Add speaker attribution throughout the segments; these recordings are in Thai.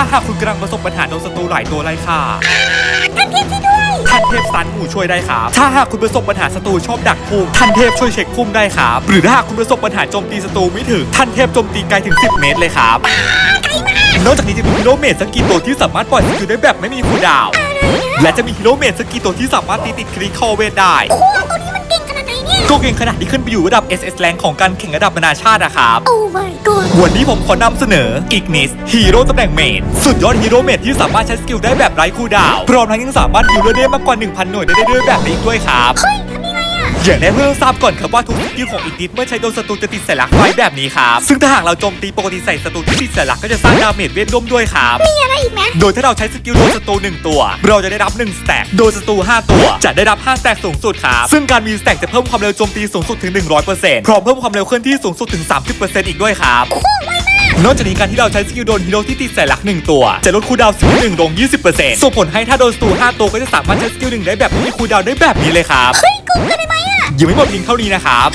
Speaker 1: าหากคุณกำลังประสบปัญหาโดนศัตรูหลายตัวไล่ฆ่า
Speaker 2: ท่านเทพช่วยด้วย
Speaker 1: ท่านเทพสันหมู่ช่วยได้ครับ ถ้าหากคุณประสบปัญหาศัตรูชอบดักพุ่งท่านเทพช่วยเช็คพุ่มได้ครับ หรือถ้าหากคุณประสบปัญหาโจมตีศัตรูไม่ถึง ท่านเทพโจมตีไกลถึง 10 เมตรเลยครับ นอกจากนี้จะมีฮีโร่เมดสกกี่ตัวที่สามารถปล่อยสกิลได้แบบไม่มีคูลดาวน์ และจะมีฮีโร่เมดสกกี่ตัวที่สามารถตีติดคริคอลเวทได้
Speaker 2: โอ้ตัวนี้มันเก่งขนาดไหนเนี่ย
Speaker 1: ก็เก่งขนาดที่ขึ้นไปอยู่ระดับ SS แรงของการแข่งระดับนานาชาตินะครับ
Speaker 2: โอ้ my god
Speaker 1: วันนี้ผมขอนำเสนอ Ignis ฮีโร่ตำแหน่งเมดสุดยอดฮีโร่เมดที่สามารถใช้สกิลได้แบบไร้คูลดาวน์พร้อมทั้งยังสามารถฮิวเลือดได้มากกว่า 1,000 หน่วยได้ด้วยแบบนี้อีกด้วยครับ
Speaker 2: เฮ้ยทำยังไง อะ
Speaker 1: อย่างแรกเพื่อทราบก่อนครับว่าทุกสกิลของอีกนิดเมื่อใช้โดนศัตรูจะติดสัญลักษณ์ไฟแบบนี้ครับ ซึ่งถ้าหากเราโจมตีปกติใส่ศัตรูที่ติดสัญลักษณ์ก็จะสร้างดาเมจเวทร่วมด้วยครับ
Speaker 2: มีอะไรอีกไหม
Speaker 1: โดยถ้าเราใช้สกิลโดนศัตรูหนึ่งตัว เราจะได้รับ1สแต็กโดนศัตรู5 ตัว จะได้รับ5สแต็กสูงสุดครับซึ่งการมีสแต็กจะเพิ่มความเร็วโจมตีสูงสุดถึง 100%พร้อมเพิ่มความเร็วเคลื่อนที่สูงสุดถึง 30%อีกด้วยครับ
Speaker 2: โอ้ไวมาก
Speaker 1: นอกจากนี้การที่เราใช้สกิลโดนฮีโร่ที่ติดสัญลักษณ์หนึ่งตัว จะลดคูลดาวน์สกิลหนึ่งลง 20%ส่งผลให้ถ้าโดนศัตรู5ตัวก็จะสามารถใช้สกิลหนึ่งได้แบบไม่มีคูลดาวน์ได้แบบนี้เลยครับ
Speaker 2: เฮ้ยกูเกินได้ไหมอะ
Speaker 1: ยังไม่หมดเพียงเท่านี้นะครับ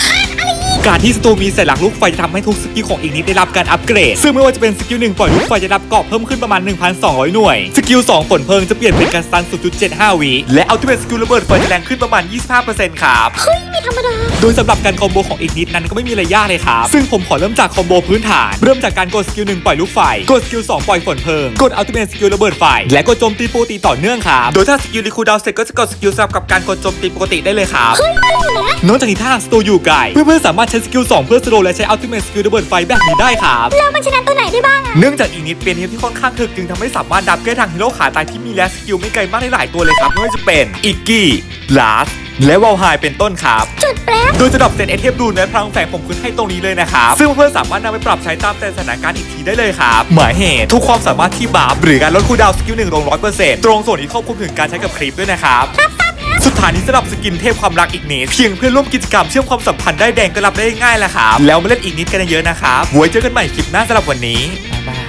Speaker 1: การที่ศัตรูมีเสัญลักลูกไฟจะทำให้ทุกสกิลของอีกนิดได้รับการอัปเกรด ซึ่งไม่ว่าจะเป็นสกิลหนึ่งปล่อยลูกไฟจะรับเกราะเพิ่มขึ้นประมาณ 1,200 หน่วย สกิล2ฝนเพลิงจะเปลี่ยนเป็นการสตัน0.75วิและอัลติเมทสกิลระเบิดไฟจะแรงขึ้นประมาณ 25%ครับ
Speaker 2: เฮ้ยไม่ธรรมดา
Speaker 1: โดยสำหรับการคอมโบของอีกนิดนั้นก็ไม่มีอะไรยากเลยครับ ซึ่งผมขอเริ่มจากคอมโบพื้นฐาน เริ่มจากการกดสกิลหนึ่งปล่อยลูกไฟ กดสกิล2ปล่อยฝนเพลิง กดอัลติเมทสกิลระเบิดไฟ และกดโจมตีปกติต่อเนื่องครับ โดยถ้าสกิลรีคูดาวเสร็จก็จะกดสกิลสลับกับการกดโจมตีปกติได้เลยครับ
Speaker 2: เฮ้ยได้อยู่ นะ
Speaker 1: นอกจากนี้ถ้าหากสตูอยู่ไกลเพื่อนๆสามารถใช้สกิล2เพื่อสโลว์และใช้อัลติเมทสกิลระเบิดไฟแบบนี้ได้ครับ
Speaker 2: แล้วมันชนะตัวไหนได้บ้างอะ
Speaker 1: เนื่องจากอีกนิดเป็นฮีโร่ที่ค่อนข้างถึกจึงทำให้สามารถดับแก้ทางฮีโร่ขาตายที่มีแลสสกิลไม่ไกลมากได้หลายตัวเลยครับไม่ว่าจะเป็นอิกกี้ลาสและวอลไฮเป็นต้นครับ
Speaker 2: จุดแป๊บ
Speaker 1: โดยจะดรอปเซตเอเทมดูเนื้อพลังแฝงผมขึ้นให้ตรงนี้เลยนะครับ ซึ่งเพื่อนๆสามารถนำไปปรับใช้ตามแต่สถานการณ์อีกทีได้เลยครับ หมายเหตุทุกความสามารถที่บาร์หรือการลดคูลดาวน์สกิลหนึ่งลงร้อยเปอร์เซ็นต์ตรงส่วนนี้ครอบคลุมถึงการใช้กับคลิปด้วยนะครับ สุดท้ายนี้สำหรับสกินเทพความรักอีกนิดเพียงเพื่อนร่วมกิจกรรมเชื่อมความสัมพันธ์ได้แดงก็รับได้ง่ายแล้วครับแล้วมาเล่นอีกนิดกันเยอะๆนะครับไว้เจอกันใหม่คลิปหน้าสำหรับวันนี้บ๊ายบาย